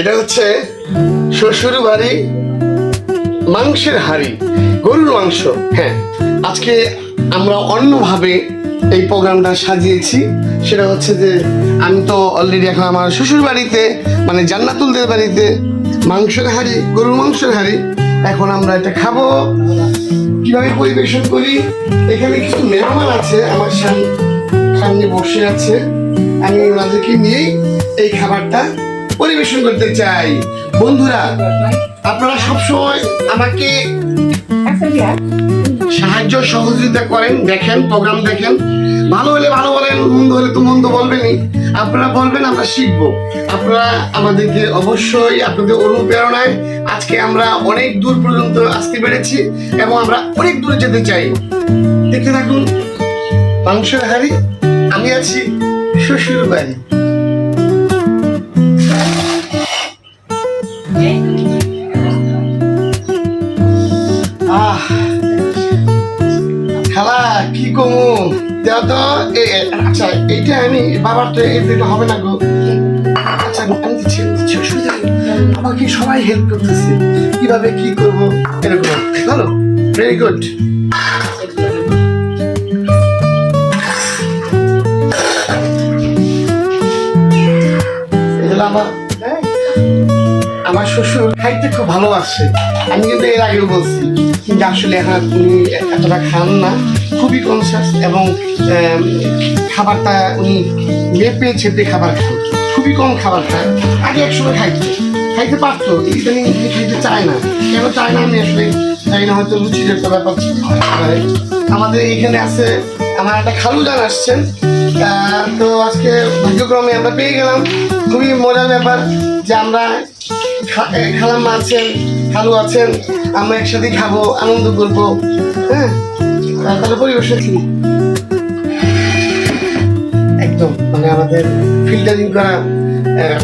এটা হচ্ছে শ্বশুর বাড়ি মাংসের হাড়ি, গরুর মাংস। হ্যাঁ আজকে আমরা অন্যভাবে এই প্রোগ্রামটা সাজিয়েছি। সেটা হচ্ছে যে, আমি তো অলরেডি এখন আমার শ্বশুর বাড়িতে মানে জান্নাতুলদের বাড়িতে মাংসের হাড়ি, গরুর মাংসের হাড়ি। এখন আমরা এটা খাব। কীভাবে পরিবেশন করি? এখানে কিছু মেহমান আছে, আমার সামনে বসে আছে। আমি ওনাদেরকে নিয়েই এই খাবারটা পরিবেশন করতে চাই। বন্ধুরা, আপনারা সবসময় আমাকে সাহায্য সহযোগিতা করেন, দেখেন প্রোগ্রাম দেখেন। ভালো হলে ভালো বলেন, মন্দ হলে তো মন্দ বলবেনই। আপনারা বলবেন, আমরা শিখব। আপনারা আমাদেরকে অবশ্যই আপনাদের অনুপ্রেরণায় আজকে আমরা অনেক দূর পর্যন্ত আসতে পেরেছি এবং আমরা অনেক দূরে যেতে চাই। দেখতে থাকুন, মাংসের হাড়ি। আমি আছি শ্বশুর বাড়ি আচ্ছা আমি এটা হবে না গো। আচ্ছা আমি দিচ্ছি আমাকে সবাই হেল্প করতেছে। কীভাবে কি এরকম। ভালো ভেরি গুড আমার আমার শ্বশুর খাইতে খুব ভালোবাসে। আমি কিন্তু এর আগেও বলছি কিন্তু আসলে এখন উনি এতটা খান না। খুবই কনসাস এবং খাবারটা উনি মেপে চেপে খাবার খান। খুবই কম খাবার খায়। আগে একসময় খাইতো। খাইতে পারতো। ইদানিং উনি খাইতে চায় না। কেন চায় না আমি আসলে জানি না হয়তো রুচির একটা ব্যাপার। আমাদের এখানে আছে আমার একটা খালু জান আসছেন। তো আজকে ভাগ্যক্রমে আমরা পেয়ে গেলাম। খুবই মজার ব্যাপার যে আমরা খা- এ, খালাম্মা আছেন খালু আছেন আমরা একসাথে খাব আনন্দ করব হ্যাঁ? তাহলে পরিবেশন কি? একদম মানে আমাদের ফিল্টারিং করা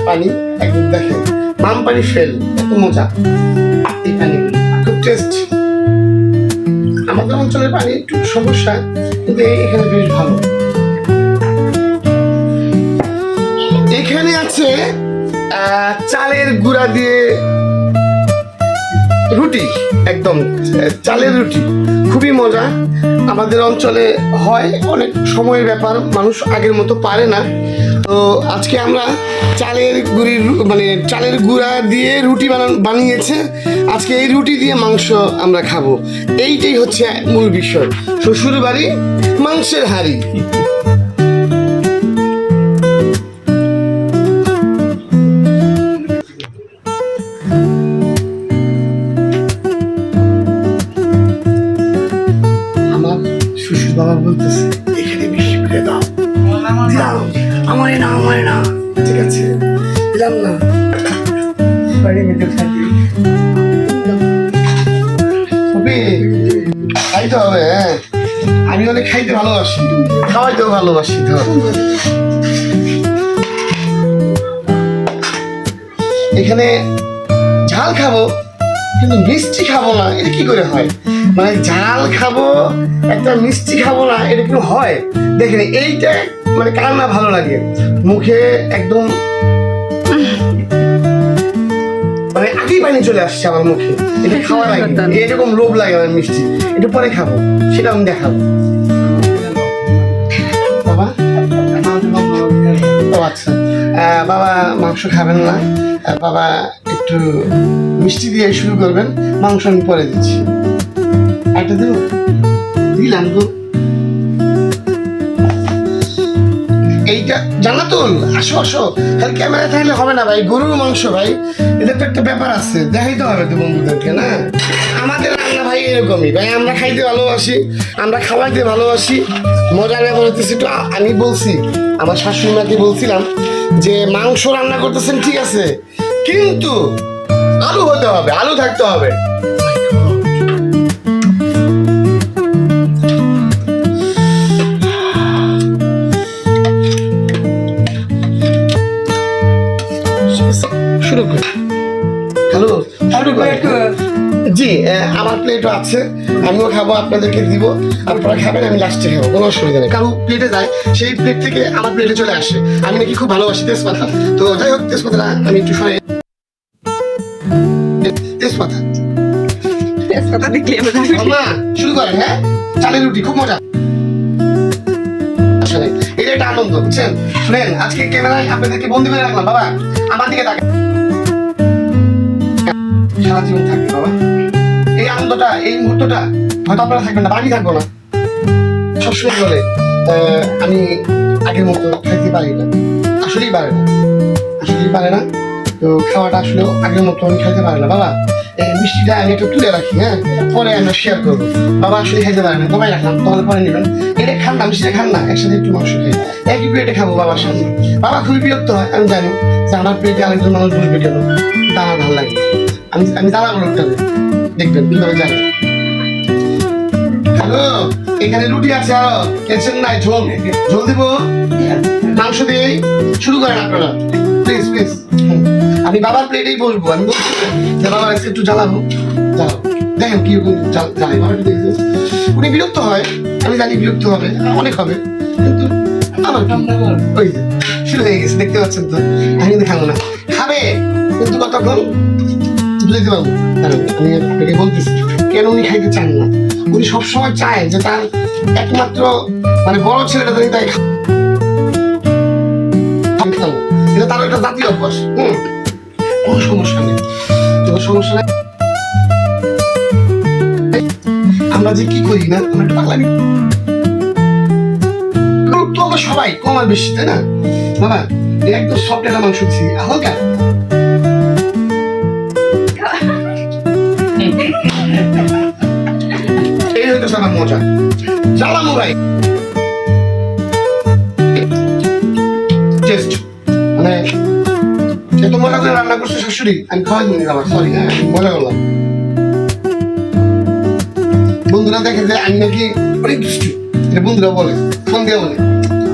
পানি একদম দেখেন মাম পানি ফেল এত মজা। এই পানি খুব টেস্ট আমাদের অঞ্চলের পানি একটু সমস্যা, কিন্তু এখানে বেশ ভালো। এখানে আছে চালের গুঁড়া দিয়ে রুটি, একদম চালের রুটি, খুবই মজা। আমাদের অঞ্চলে হয়, অনেক সময়ের ব্যাপার, মানুষ আগের মতো পারে না। তো আজকে আমরা চালের গুড়ির মানে চালের গুঁড়া দিয়ে রুটি বানান, বানিয়েছে। আজকে এই রুটি দিয়ে মাংস আমরা খাব। এইটাই হচ্ছে মূল বিষয়। শ্বশুর বাড়ি মাংসের হাড়ি। হ্যাঁ। আমি অনেক খাইতে ভালোবাসি। খাওয়াইতেও ভালোবাসি, ধর। এখানে ঝাল খাব, কিন্তু মিষ্টি খাব না, এটা কি করে হয়? মানে ঝাল খাব, একটা মিষ্টি খাব না, এটা কিন্তু হয়। দেখেন, এইটা মানে কার না ভালো লাগে? মুখে একদম মানে পানি চলে আসছে আমার মুখে। এটা খাওয়া লাগে এরকম লোভ লাগে আমার মিষ্টি। এটা পরে খাব। সেটা আমি দেখাবো। বাবা ও আচ্ছা। বাবা মাংস খাবেন না। বাবা একটু মিষ্টি দিয়ে শুরু করবেন। মাংস আমি পরে দিচ্ছি। একটা দেবো? দিলাম গো। এইটা জানাতুল আসো আসো। খালি ক্যামেরা থাকলে হবে না ভাই, গরুর মাংস ভাই। এটা তো একটা ব্যাপার আছে, দেখাইতে হবে তো বন্ধুদেরকে, না? আমাদের রান্না ভাই এরকমই, ভাই, আমরা খাইতে ভালোবাসি, আমরা খাওয়াইতে ভালোবাসি। মজার ব্যাপার হচ্ছে একটু আমি বলছি, আমার শাশুড়ি মাকে বলছিলাম যে, মাংস রান্না করতেছেন, ঠিক আছে। কিন্তু আলু হতে হবে, আলু থাকতে হবে। শুরু করি। হ্যালো শুরু করি। জি আমার প্লেটও আছে আমিও খাব আপনাদেরকে দিব। আপনারা খাবেন আমি লাস্টে খাব কোনো অসুবিধা নেই। কারও প্লেটে যায় সেই প্লেট থেকে আমার প্লেটে চলে আসে। আমি নাকি খুব ভালোবাসি তেজপাতা। তো যাই হোক তেজপাতাটা আমি একটু সরাই। তেজপাতা। তেজপাতা দেখলে শুরু করেন হ্যাঁ? চালের রুটি খুব মজা। আসলে এটা আনন্দ, বুঝছেন? শুনেন, আজকে ক্যামেরায় আপনাদেরকে বন্দি করে রাখলাম, বাবা। আমার দিকে সারা জীবন থাকবে বাবা। এই আনন্দটা, এই মুহূর্তটা হয়তো আপনারা থাকবেন না আমি থাকব না। সবসময় বলে আমি আগের মতো খাইতে পারি না। আসলেই পারে না। আসলেই পারে না। তো খাওয়াটা আসলেও আগের মতো আমি খাইতে পারি না, বাবা। মিষ্টিটা আমি একটু তুলে রাখি হ্যাঁ? পরে আমরা শেয়ার করব। বাবা আসলে খাইতে পারে না তোমায় রাখলাম তোমাদের পরে নেবেন। এটা খান না, মিষ্টিটা খান না, একসাথে একটু মাংস খাই। একই প্লেটে খাব বাবার সাথে বাবা খুবই বিরক্ত হয়, আমি জানি। যে আমার প্লেটে আরেকজন মানুষ বসবে কেন আমার ভালো লাগে। আমি আমি দাঁড়া বলে উঠতে দেখবেন কীভাবে জানি। হ্যালো, এখানে রুটি আছে, আরও। টেনশন নাই, ঝোল। ঝোল দিব? মাংস দিয়েই শুরু করেন আপনারা। আমি বাবার প্লেটেই বসবো আমি বলছি যে বাবা, আজকে একটু জ্বালাবো। দেখেন কি জ্বালাই, বাবা দেখতে উনি বিরক্ত হয়, আমি জানি বিরক্ত হবে, অনেক হবে, কিন্তু আমার ওই যে, শুরু হয়ে গেছে, দেখতে পাচ্ছেন তো? আমি কিন্তু খাব না। খাবে, কিন্তু কতক্ষণ? বুঝতে পারব আমি আপনাকে বলতেছি, কেন উনি খাইতে চান না? উনি সবসময় চায় যে তার একমাত্র মানে বড় ছেলেটা তাই খাব এটা তার একটা জাতীয় অভ্যাস। হুম। কোনো সমস্যা নেই। কোনো সমস্যা নেই। আমরা যে কি করি না, আমরা একটু পাগলামি তো আমরা সবাই, কম আর বেশি, তাই না? বাবা একদম সফট একটা মাংস দিচ্ছি হালকা? এই হইতেছে আমার মজা। জ্বালামো ভাই। মানে এত মজা করে রান্না করছে শাশুড়ি আমি খাওয়াই দিই আমার সরি হ্যাঁ আমি মজা করলাম। বন্ধুরা দেখে যে আমি নাকি অনেক দুষ্টু। এটা বন্ধুরা বলে ফোন বলে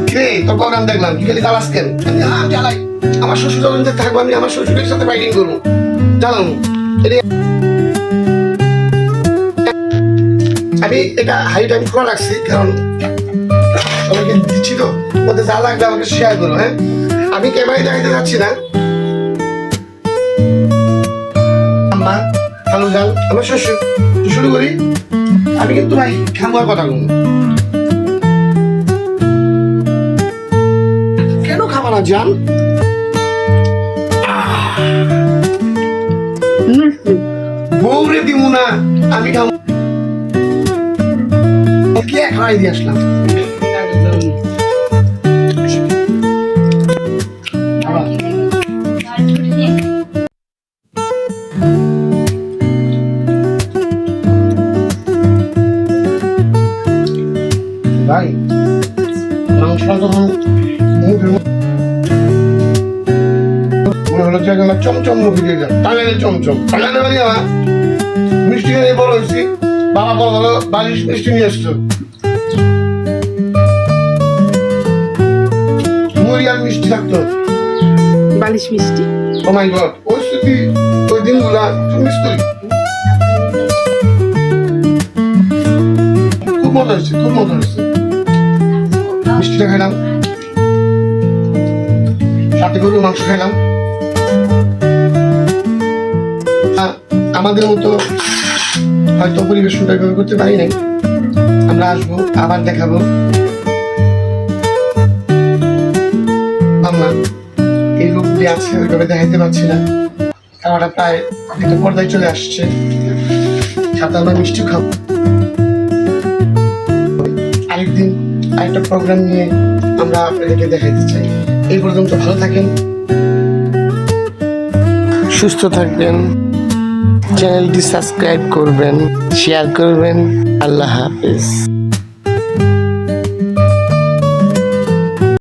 কে তোর প্রোগ্রাম দেখলাম কি খালি জ্বালাস কেন? আমি, "আহ, জ্বালাই। আমার শ্বশুর যখন থাকব আমি আমার শ্বশুরের সাথে ফাইটিং করব। জ্বালানো এটা- আমি এটা হাই টাইম খোলা রাখছি কারণ সবাইকে দিচ্ছি তো ওদের যা লাগবে আমাকে শেয়ার করো হ্যাঁ? আমি ক্যামেরায় দেখাতে যাচ্ছি না। আম্মা আমার শ্বশুর শুরু করি। আমি কিন্তু ভাই খামার কথা বলব। কেন না, জান? বউরে দিব না, আমি খাব কে খাওয়াই দিয়ে আসলাম? চমচম মুখে দিয়ে যায় টাঙ্গাইলে চমচম। টাঙ্গাইলে বাড়ি আমার মিষ্টি খেয়ে বড় হয়েছি। বাবা বড় হলো বালিশ মিষ্টি নিয়ে আসতো মুড়ি আর মিষ্টি থাকতো। বালিশ মিষ্টি? ও মাই গড ওই স্মৃতি ওই দিনগুলা মিস করি। খুব মজা হচ্ছে খুব মজা হচ্ছে মিষ্টিটা খাইলাম। সাথে গরুর মাংস খাইলাম। আমাদের মতো হয়তো পরিবেশনটা এভাবে করতে পারি নাই। আমরা আসব, আবার দেখাবো। আম্মা, এই রূপটি আছে ওইভাবে দেখাইতে পারছি না। খাওয়াটা প্রায় একটা পর্দায় চলে আসছে। সাথে আমরা মিষ্টি খাব। আরেকদিন আরেকটা প্রোগ্রাম নিয়ে আমরা আপনাদেরকে দেখাইতে চাই। এই পর্যন্ত ভালো থাকেন। সুস্থ থাকবেন। চ্যানেলটি সাবস্ক্রাইব করবেন শেয়ার করবেন। আল্লাহ হাফেজ।